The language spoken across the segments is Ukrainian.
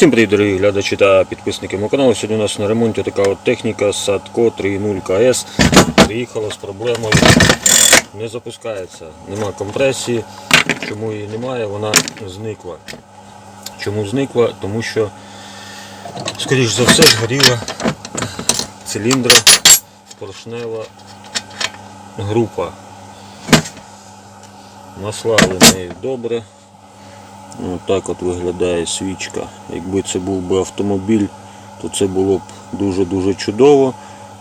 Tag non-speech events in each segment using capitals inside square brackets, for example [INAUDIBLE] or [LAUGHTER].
Всім привіт, дорогі глядачі та підписники мого каналу. Сьогодні у нас на ремонті така от техніка Садко 3.0 КС. Приїхала з проблемою. Не запускається, нема компресії. Чому її немає? Вона зникла. Чому зникла? Тому що, скоріш за все, згоріла циліндра поршнева група. Наслали нею добре. Ну, так от виглядає свічка. Якби це був би автомобіль, то це було б дуже-дуже чудово.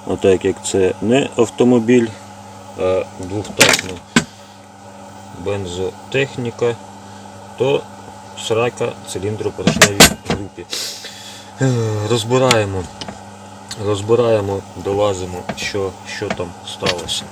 А так як це не автомобіль, а двохтактна бензотехніка, то срака циліндропоршневій групі. Розбираємо, розбираємо, долазимо, що, що там сталося.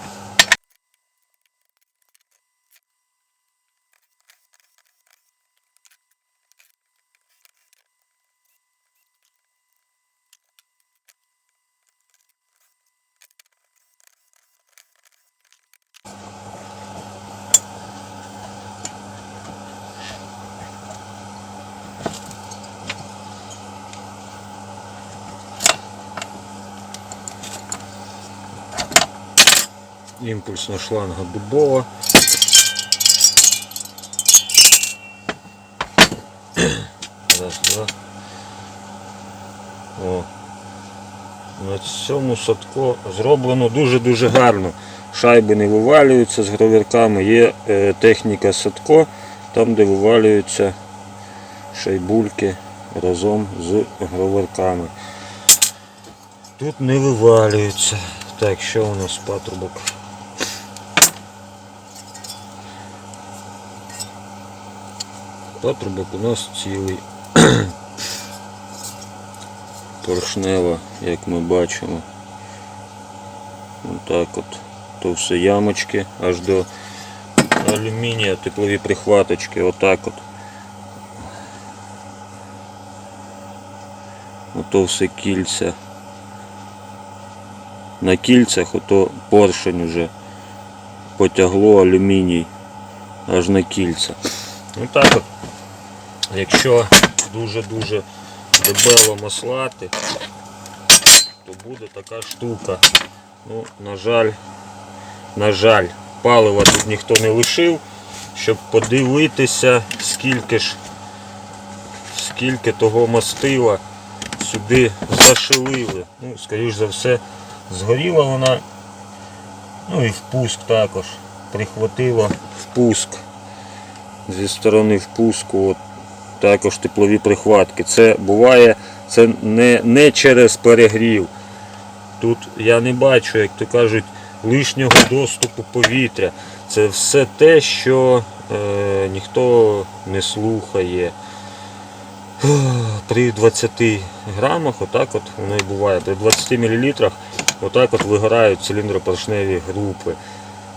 Імпульсна шланга дубова. Раз, два. О. На цьому садку зроблено дуже-дуже гарно. Шайби не вивалюються з гровірками. Є е, техніка садко, там де вивалюються шайбульки разом з гровірками. Тут не вивалюються. Так, що у нас патрубок? Патрубок у нас цілий. [CLEARS THROAT] Поршнева, як ми бачимо. Отак от. То все ямочки аж до алюмінія, теплові прихваточки, отак от. Ото все кільця. На кільцях ото поршень уже потягло алюміній аж на кільця. Ну так от. Якщо дуже-дуже дебело маслати, то буде така штука. Ну, на жаль, на жаль, палива тут ніхто не лишив, щоб подивитися, скільки ж, скільки того мастила сюди зашилили. Ну, скоріш за все, згоріла вона. Ну і впуск також. Прихватило впуск. Зі сторони впуску от, також теплові прихватки. Це буває це не, не через перегрів. Тут я не бачу, як то кажуть, лишнього доступу повітря. Це все те, що е, ніхто не слухає. При 20 грамах, отак от воно і буває, при 20 мл отак от вигорають циліндропоршневі групи.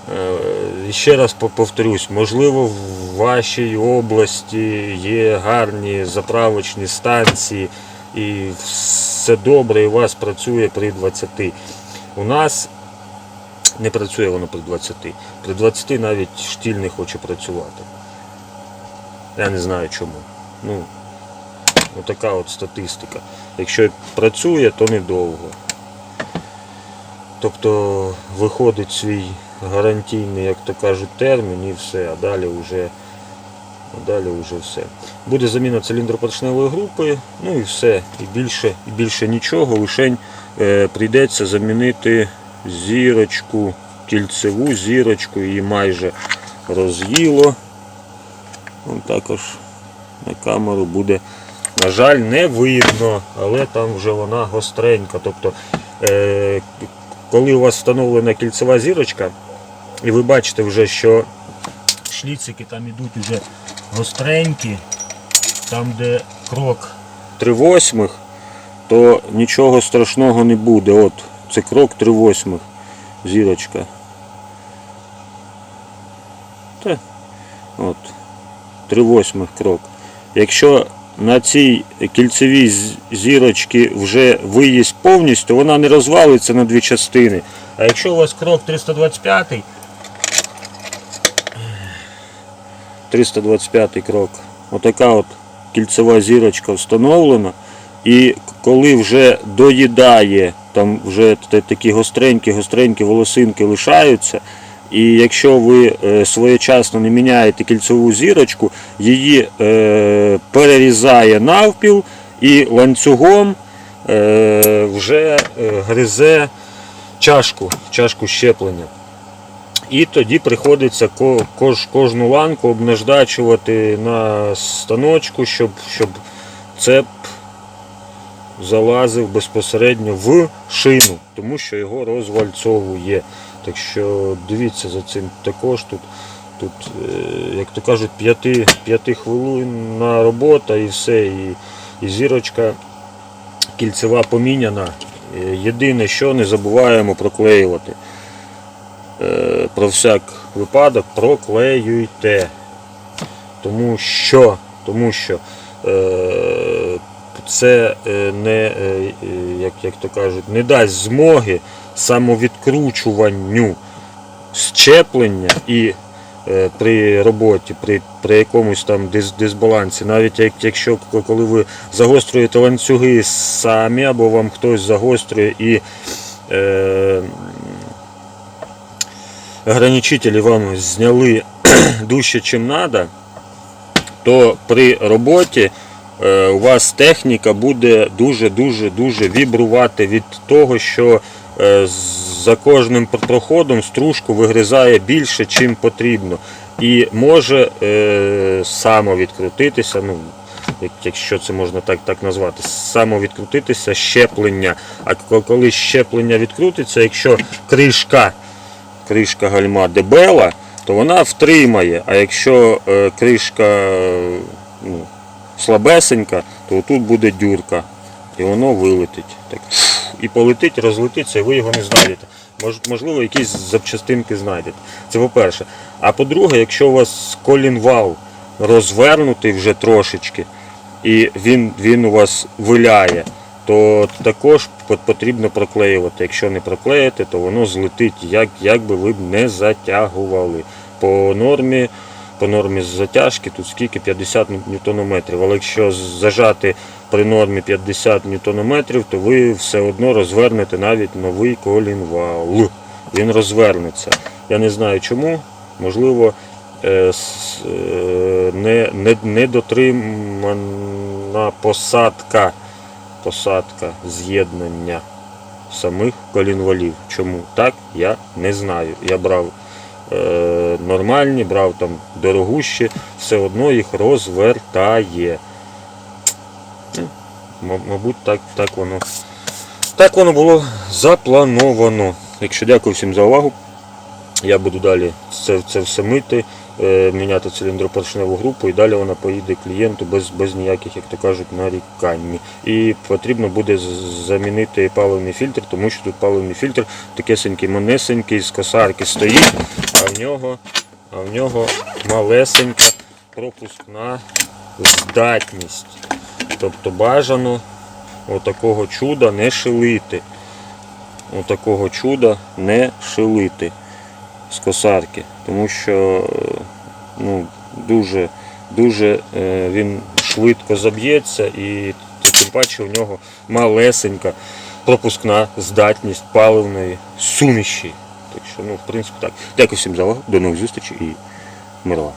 Е, ще раз по- повторюсь, можливо, в вашій області є гарні заправочні станції і все добре, і у вас працює при 20. У нас не працює воно при 20. При 20 навіть штіль не хоче працювати. Я не знаю чому. Ну, отака от статистика. Якщо працює, то недовго. Тобто виходить свій гарантійний, як то кажуть, термін і все, а далі вже, далі вже все. Буде заміна циліндропоршневої групи, ну і все. І більше, і більше нічого, лишень е, прийдеться замінити зірочку, кільцеву зірочку, її майже роз'їло. Вон також на камеру буде, на жаль, не видно, але там вже вона гостренька. Тобто, е, коли у вас встановлена кільцева зірочка, і ви бачите вже, що шліцики там ідуть вже гостренькі, там де крок 3 восьмих, то нічого страшного не буде. От, це крок 3 восьмих зірочка. Та, от, 3 восьмих крок. Якщо на цій кільцевій зірочці вже виїзд повністю, вона не розвалиться на дві частини. А якщо у вас крок 325, 325 крок, отака от кільцева зірочка встановлена. І коли вже доїдає, там вже такі гостренькі, гостренькі волосинки лишаються. І якщо ви е, своєчасно не міняєте кільцеву зірочку, її е, перерізає навпіл і ланцюгом е, вже гризе чашку, чашку щеплення. І тоді приходиться кож, кожну ланку обнаждачувати на станочку, щоб, щоб цеп залазив безпосередньо в шину, тому що його розвальцовує. Так що дивіться за цим також тут. Тут, е, як то кажуть, п'яти, п'яти хвилинна робота і все. І, і зірочка кільцева поміняна. Е, Єдине, що не забуваємо проклеювати. Е, Про всяк випадок проклеюйте. Тому що, тому що е, це е, не, як, як то кажуть, не дасть змоги самовідкручуванню щеплення і при роботі, при, при якомусь там дис, дисбалансі, навіть як, якщо коли ви загострюєте ланцюги самі, або вам хтось загострює і е, ограничителі вам зняли [CLEARS THROAT] дужче, чим треба, то при роботі е, у вас техніка буде дуже-дуже дуже вібрувати від того, що е, за кожним проходом стружку вигризає більше, чим потрібно. І може е, самовідкрутитися, ну, якщо це можна так, так назвати, самовідкрутитися щеплення. А коли щеплення відкрутиться, якщо кришка кришка гальма дебела, то вона втримає. А якщо е, кришка е, ну, слабесенька, то тут буде дюрка. І воно вилетить. Так. І полетить, розлетиться, і ви його не знайдете. Мож- Можливо, якісь запчастинки знайдете. Це по-перше. А по-друге, якщо у вас колінвал розвернутий вже трошечки, і він, він у вас виляє, то також потрібно проклеювати. Якщо не проклеїте, то воно злетить, як, як би ви б не затягували. По нормі, по нормі затяжки тут скільки 50 ньютонометрів. Але якщо зажати при нормі 50 ньютонометрів, то ви все одно розвернете навіть новий колінвал. Він розвернеться. Я не знаю чому. Можливо, е, е, не, не, не дотримана посадка, посадка з'єднання самих колінвалів. Чому так, я не знаю. Я брав е, нормальні, брав там дорогущі, все одно їх розвертає. Ну, Мабуть, так, так воно. Так воно було заплановано. Якщо дякую всім за увагу. Я буду далі це, це все мити, міняти циліндропоршневу групу і далі вона поїде клієнту без, без ніяких, як то кажуть, нарікань. І потрібно буде замінити паливний фільтр, тому що тут паливний фільтр такесенький, манесенький, з косарки стоїть, а в нього, а в нього малесенька пропускна здатність. Тобто бажано отакого чуда не шилити. Отакого чуда не шилити з косарки, тому що е, ну, дуже, дуже е, він швидко заб'ється і тим паче у нього малесенька пропускна здатність паливної суміші. Так що, ну, в принципі, так. Дякую всім за увагу, до нових зустрічей і мирла.